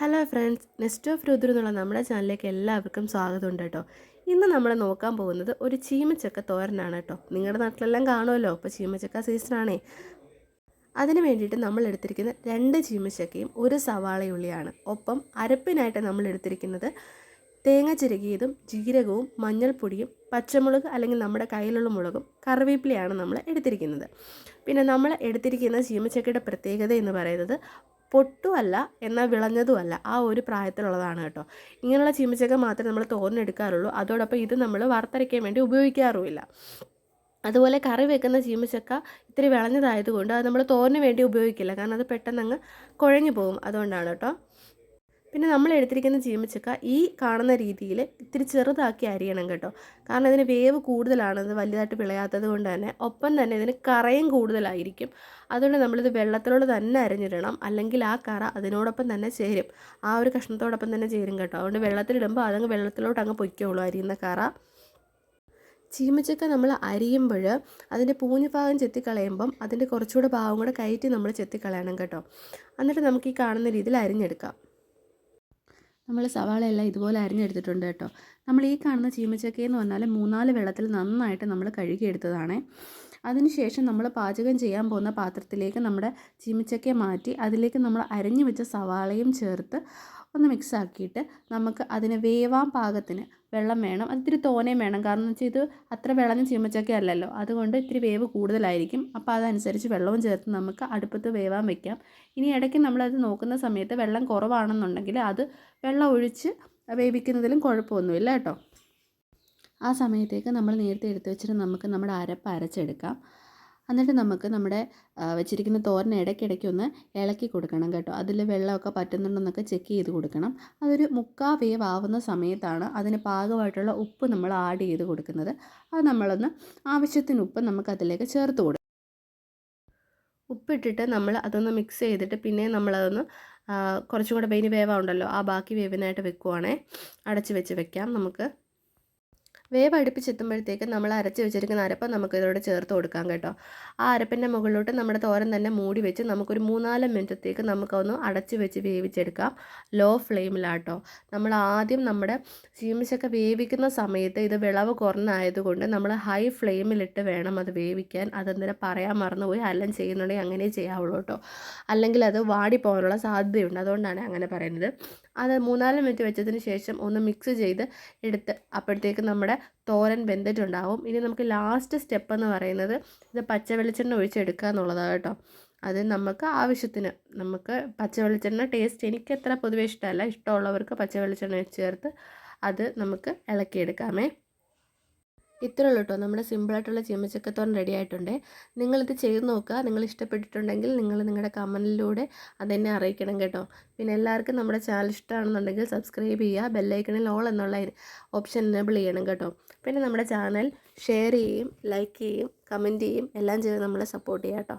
Hello friends nest of Rudra എന്നുള്ള നമ്മുടെ ചാനലിലേക്ക് എല്ലാവർക്കും സ്വാഗതമുണ്ട് കേട്ടോ. ഇന്ന് നമ്മൾ നോക്കാൻ പോകുന്നത് ഒരു ചീമച്ചക്ക തോരനാണ് കേട്ടോ. നിങ്ങളുടെ നാട്ടിലെല്ലാം കാണുമല്ലോ ഇപ്പോൾ ചീമച്ചക്ക സീസണാണേ അതിന് വേണ്ടിയിട്ട് നമ്മൾ എടുത്തിരിക്കുന്ന രണ്ട് ചീമച്ചക്കയും ഒരു സവാളയുള്ളിയാണ് ഒപ്പം അരപ്പിനായിട്ട് നമ്മൾ എടുത്തിരിക്കുന്നത് തേങ്ങ ചിരകിയതും ജീരകവും മഞ്ഞൾപ്പൊടിയും പച്ചമുളക് അല്ലെങ്കിൽ നമ്മുടെ കയ്യിലുള്ള മുളകും കറിവേപ്പിലയാണ് നമ്മൾ എടുത്തിരിക്കുന്നത്. പിന്നെ നമ്മൾ എടുത്തിരിക്കുന്ന ചീമച്ചക്കയുടെ പ്രത്യേകത എന്ന് പറയുന്നത് പൊട്ടുമല്ല എന്നാൽ വിളഞ്ഞതുമല്ല ആ ഒരു പ്രായത്തിലുള്ളതാണ് കേട്ടോ. ഇങ്ങനെയുള്ള ചീമച്ചക്ക മാത്രമേ നമ്മൾ തോരനെടുക്കാറുള്ളൂ. അതോടൊപ്പം ഇത് നമ്മൾ വറുത്തരയ്ക്കാൻ വേണ്ടി ഉപയോഗിക്കാറുമില്ല. അതുപോലെ കറി വെക്കുന്ന ചീമച്ചക്ക ഇത്തിരി വിളഞ്ഞതായതുകൊണ്ട് അത് നമ്മൾ തോരന് വേണ്ടി ഉപയോഗിക്കില്ല. കാരണം അത് പെട്ടെന്ന് അങ്ങ് കുഴഞ്ഞു പോകും അതുകൊണ്ടാണ് കേട്ടോ. പിന്നെ നമ്മൾ എടുത്തിരിക്കുന്ന ചീമച്ചക്ക ഈ കാണുന്ന രീതിയിൽ ഇത്തിരി ചെറുതാക്കി അരിയണം കേട്ടോ. കാരണം ഇതിന് വേവ് കൂടുതലാണ് ഇത് വലുതായിട്ട് വിളയാത്തത് കൊണ്ട് തന്നെ. ഒപ്പം തന്നെ ഇതിന് കറയും കൂടുതലായിരിക്കും. അതുകൊണ്ട് നമ്മളിത് വെള്ളത്തിലോട് തന്നെ അരിഞ്ഞിടണം. അല്ലെങ്കിൽ ആ കറ അതിനോടൊപ്പം തന്നെ ചേരും. ആ ഒരു കഷ്ണത്തോടൊപ്പം തന്നെ ചേരും കേട്ടോ. അതുകൊണ്ട് വെള്ളത്തിലിടുമ്പോൾ അതങ്ങ് വെള്ളത്തിലോട്ട് അങ്ങ് പൊയ്ക്കോളൂ അരിയുന്ന കറ. ചീമച്ചക്ക നമ്മൾ അരിയുമ്പോൾ അതിന്റെ പൂഞ്ഞ് ഭാഗം ചെത്തിക്കളയുമ്പം അതിന്റെ കുറച്ചുകൂടെ ഭാഗം കൂടെ കയറ്റി നമ്മൾ ചെത്തിക്കളയണം കേട്ടോ. എന്നിട്ട് നമുക്ക് ഈ കാണുന്ന രീതിയിൽ അരിഞ്ഞെടുക്കാം. നമ്മൾ സവാള എല്ലാം ഇതുപോലെ അരിഞ്ഞെടുത്തിട്ടുണ്ട് കേട്ടോ. നമ്മൾ ഈ കാണുന്ന ചീമച്ചക്കയെന്ന് പറഞ്ഞാൽ മൂന്നാൽ വെള്ളത്തിൽ നന്നായിട്ട് നമ്മൾ കഴുകിയെടുത്തതാണ്. അതിനുശേഷം നമ്മൾ പാചകം ചെയ്യാൻ പോകുന്ന പാത്രത്തിലേക്ക് നമ്മുടെ ചീമിച്ചക്ക മാറ്റി അതിലേക്ക് നമ്മൾ അരഞ്ഞു വെച്ച സവാളയും ചേർത്ത് ഒന്ന് മിക്സ് ആക്കിയിട്ട് നമുക്ക് അതിന് വേവാൻ പാകത്തിന് വെള്ളം വേണം. അത് ഇത്തിരി തോനയും വേണം. കാരണം എന്ന് വെച്ചാൽ ഇത് അത്ര വിളഞ്ഞ ചീമച്ചക്ക അല്ലല്ലോ. അതുകൊണ്ട് ഇത്തിരി വേവ് കൂടുതലായിരിക്കും. അപ്പോൾ അതനുസരിച്ച് വെള്ളവും ചേർത്ത് നമുക്ക് അടുപ്പത്ത് വേവാൻ വെക്കാം. ഇനി ഇടയ്ക്ക് നമ്മളത് നോക്കുന്ന സമയത്ത് വെള്ളം കുറവാണെന്നുണ്ടെങ്കിൽ അത് വെള്ളം ഒഴിച്ച് വേവിക്കുന്നതിലും കുഴപ്പമൊന്നുമില്ല കേട്ടോ. ആ സമയത്തേക്ക് നമ്മൾ നേരത്തെ എടുത്ത് വെച്ചിട്ട് നമുക്ക് നമ്മുടെ അരപ്പ് അരച്ചെടുക്കാം. എന്നിട്ട് നമുക്ക് നമ്മുടെ വെച്ചിരിക്കുന്ന തോരൻ ഇടയ്ക്കിടയ്ക്ക് ഒന്ന് ഇളക്കി കൊടുക്കണം കേട്ടോ. അതിൽ വെള്ളമൊക്കെ പറ്റുന്നുണ്ടെന്നൊക്കെ ചെക്ക് ചെയ്ത് കൊടുക്കണം. അതൊരു മുക്കാ വേവ് ആവുന്ന സമയത്താണ് അതിന് പാകമായിട്ടുള്ള ഉപ്പ് നമ്മൾ ആഡ് ചെയ്ത് കൊടുക്കുന്നത്. അത് നമ്മളൊന്ന് ആവശ്യത്തിന് ഉപ്പ് നമുക്ക് അതിലേക്ക് ചേർത്ത് കൊടുക്കും. ഉപ്പിട്ടിട്ട് നമ്മൾ അതൊന്ന് മിക്സ് ചെയ്തിട്ട് പിന്നെ നമ്മളതൊന്ന് കുറച്ചും കൂടെ വെയിന് വേവാണ്ടല്ലോ ആ ബാക്കി വേവിനായിട്ട് വെക്കുവാണേ. അടച്ച് വെച്ച് വെക്കാം. നമുക്ക് വേവ് അടുപ്പിച്ചെത്തുമ്പോഴത്തേക്ക് നമ്മൾ അരച്ച് വെച്ചിരിക്കുന്ന അരപ്പ് നമുക്ക് ഇതിലൂടെ ചേർത്ത് കൊടുക്കാം കേട്ടോ. ആ അരപ്പിന്റെ മുകളിലോട്ട് നമ്മുടെ തോരൻ തന്നെ മൂടി വെച്ച് നമുക്കൊരു മൂന്നാൽ മിനിറ്റത്തേക്ക് നമുക്കൊന്ന് അടച്ച് വെച്ച് വേവിച്ചെടുക്കാം. ലോ ഫ്ലെയിമിലാട്ടോ. നമ്മൾ ആദ്യം നമ്മുടെ ചീമിച്ചൊക്കെ വേവിക്കുന്ന സമയത്ത് ഇത് വിളവ് കുറഞ്ഞായതുകൊണ്ട് നമ്മൾ ഹൈ ഫ്ലെയിമിലിട്ട് വേണം അത് വേവിക്കാൻ. അതെന്തിനാ പറയാൻ മറന്നുപോയി. അല്ലം ചെയ്യുന്നുണ്ടെങ്കിൽ അങ്ങനെ ചെയ്യാവുള്ളൂ കേട്ടോ. അല്ലെങ്കിൽ അത് വാടിപ്പോകാനുള്ള സാധ്യതയുണ്ട്. അതുകൊണ്ടാണ് അങ്ങനെ പറയുന്നത്. അത് മൂന്നാൽ മിനിറ്റ് വെച്ചതിന് ശേഷം ഒന്ന് മിക്സ് ചെയ്ത് എടുത്ത് അപ്പോഴത്തേക്ക് നമ്മുടെ തോരൻ വെന്തിട്ടുണ്ടാവും. ഇനി നമുക്ക് ലാസ്റ്റ് സ്റ്റെപ്പ് എന്ന് പറയുന്നത് ഇത് പച്ച വെളിച്ചെണ്ണ ഒഴിച്ചെടുക്കുക എന്നുള്ളതാണ് കേട്ടോ. അത് നമുക്ക് ആവശ്യത്തിന് നമുക്ക് പച്ച വെളിച്ചെണ്ണ ടേസ്റ്റ് എനിക്ക് എത്ര പൊതുവേ ഇഷ്ടമല്ല. ഇഷ്ടമുള്ളവർക്ക് പച്ച വെളിച്ചെണ്ണ ചേർത്ത് അത് നമുക്ക് ഇളക്കിയെടുക്കാമേ. ഇത്രേ ഉള്ളൂ കേട്ടോ നമ്മുടെ സിമ്പിളായിട്ടുള്ള ചീമച്ചക്കത്തോരൻ റെഡി ആയിട്ടുണ്ട്. നിങ്ങളിത് ചെയ്ത് നോക്കുക. നിങ്ങൾ ഇഷ്ടപ്പെട്ടിട്ടുണ്ടെങ്കിൽ നിങ്ങൾ നിങ്ങളുടെ കമന്റിലൂടെ അതെന്നെ അറിയിക്കണം കേട്ടോ. പിന്നെ എല്ലാവർക്കും നമ്മുടെ ചാനൽ ഇഷ്ടമാണെന്നുണ്ടെങ്കിൽ സബ്സ്ക്രൈബ് ചെയ്യുക. ബെല്ലൈക്കണിൽ ഓൾ എന്നുള്ള ഓപ്ഷൻ എനേബിൾ ചെയ്യണം കേട്ടോ. പിന്നെ നമ്മുടെ ചാനൽ ഷെയർ ചെയ്യും ലൈക്ക് ചെയ്യും കമന്റ് ചെയ്യും എല്ലാം ചെയ്ത് നമ്മളെ സപ്പോർട്ട് ചെയ്യാം കേട്ടോ.